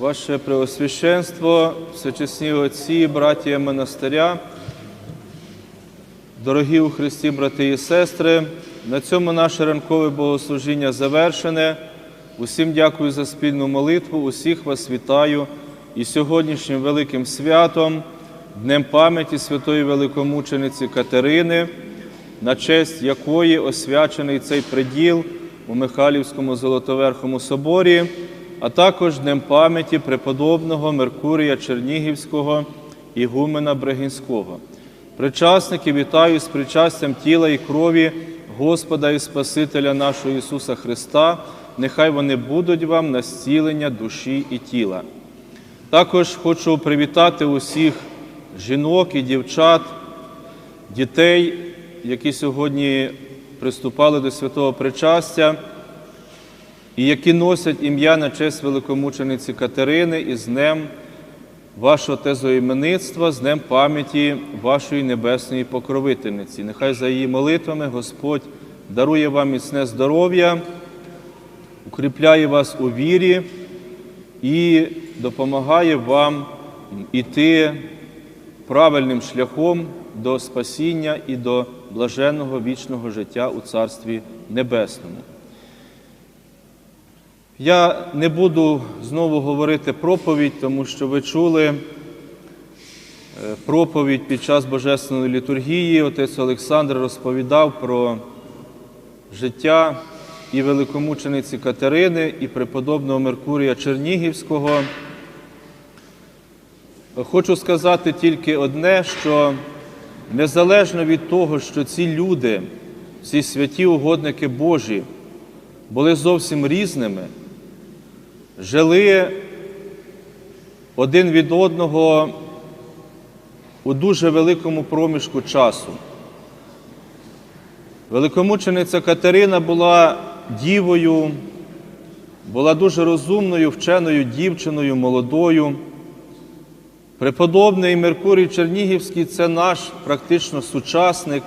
Ваше Преосвященство, всечесні отці, братія монастиря, дорогі у Христі, брати і сестри, на цьому наше ранкове богослужіння завершене. Усім дякую за спільну молитву, усіх вас вітаю і сьогоднішнім великим святом, Днем пам'яті святої великомучениці Катерини, на честь якої освячений цей приділ у Михайлівському Золотоверхому соборі, а також Днем пам'яті преподобного Меркурія Чернігівського ігумена Брегінського. Причасники вітаю з причастям тіла і крові Господа і Спасителя нашого Ісуса Христа. Нехай вони будуть вам на зцілення душі і тіла. Також хочу привітати усіх жінок і дівчат, дітей, які сьогодні приступали до святого причастя і які носять ім'я на честь великомучениці Катерини і з Днем вашого тезоіменництва, з Днем пам'яті вашої небесної покровительниці. Нехай за її молитвами Господь дарує вам міцне здоров'я, укріпляє вас у вірі і допомагає вам іти правильним шляхом до спасіння і до блаженного вічного життя у Царстві Небесному. Я не буду знову говорити проповідь, тому що ви чули е, проповідь під час Божественної літургії. Отець Олександр розповідав про життя і великомучениці Катерини, і преподобного Меркурія Чернігівського. Хочу сказати тільки одне, що незалежно від того, що ці люди, ці святі угодники Божі, були зовсім різними, жили один від одного у дуже великому проміжку часу. Великомучениця Катерина була дівою, була дуже розумною, вченою дівчиною, молодою. Преподобний Меркурій Чернігівський це наш практично сучасник,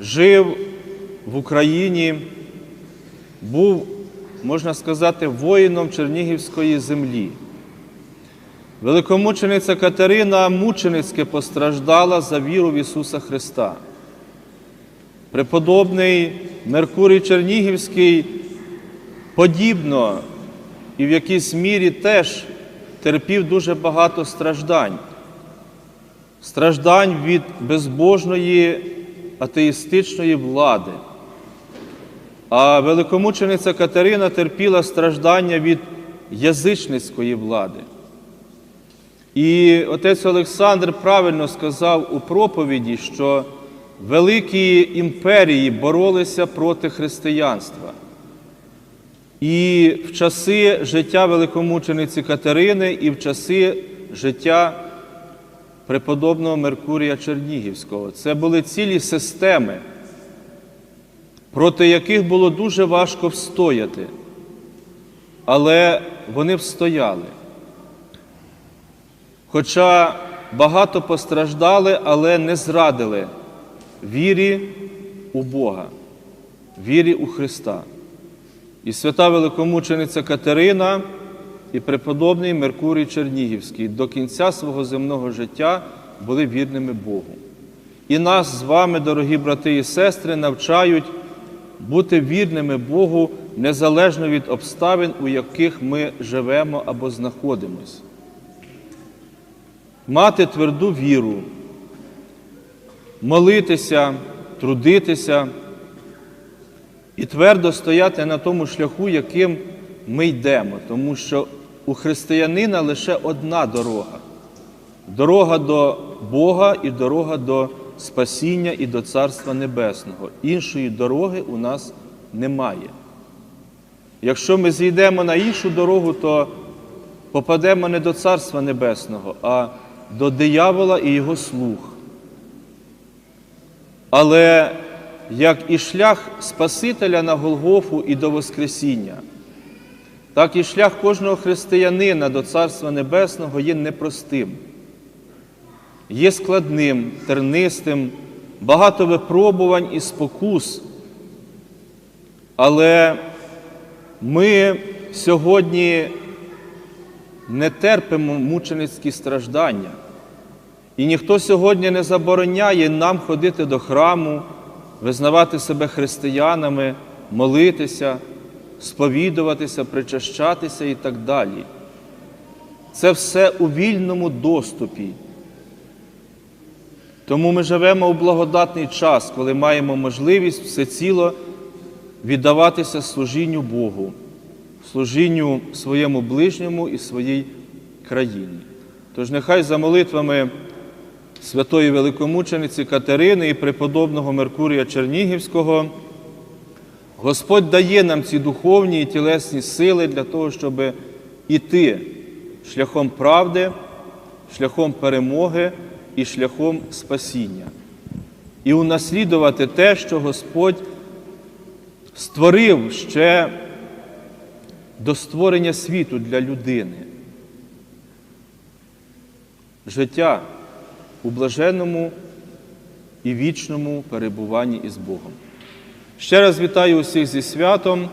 жив в Україні, був, можна сказати, воїном Чернігівської землі. Великомучениця Катерина мученицьки постраждала за віру в Ісуса Христа. Преподобний Меркурій Чернігівський подібно і в якійсь мірі теж терпів дуже багато страждань, страждань від безбожної атеїстичної влади. А великомучениця Катерина терпіла страждання від язичницької влади. І отець Олександр правильно сказав у проповіді, що великі імперії боролися проти християнства. І в часи життя великомучениці Катерини, і в часи життя преподобного Меркурія Чернігівського. Це були цілі системи, проти яких було дуже важко встояти. Але вони встояли. Хоча багато постраждали, але не зрадили вірі у Бога, вірі у Христа. І свята великомучениця Катерина і преподобний Меркурій Чернігівський до кінця свого земного життя були вірними Богу. І нас з вами, дорогі брати і сестри, навчають бути вірними Богу незалежно від обставин, у яких ми живемо або знаходимось. Мати тверду віру, молитися, трудитися і твердо стояти на тому шляху, яким ми йдемо, тому що у християнина лише одна дорога дорога до Бога і дорога до спасіння і до Царства Небесного. Іншої дороги у нас немає. Якщо ми зійдемо на іншу дорогу, то попадемо не до Царства Небесного, а до диявола і його слуг. Але як і шлях Спасителя на Голгофу і до Воскресіння, так і шлях кожного християнина до Царства Небесного є непростим, є складним, тернистим, багато випробувань і спокус. Але ми сьогодні не терпимо мученицькі страждання. І ніхто сьогодні не забороняє нам ходити до храму, визнавати себе християнами, молитися, сповідуватися, причащатися і так далі. Це все у вільному доступі. Тому ми живемо у благодатний час, коли маємо можливість всеціло віддаватися служінню Богу, служінню своєму ближньому і своїй країні. Тож нехай за молитвами святої великомучениці Катерини і преподобного Меркурія Чернігівського Господь дає нам ці духовні і тілесні сили для того, щоб іти шляхом правди, шляхом перемоги і шляхом спасіння. І унаслідувати те, що Господь створив ще до створення світу для людини. Життя у блаженному і вічному перебуванні із Богом. Ще раз вітаю усіх зі святом.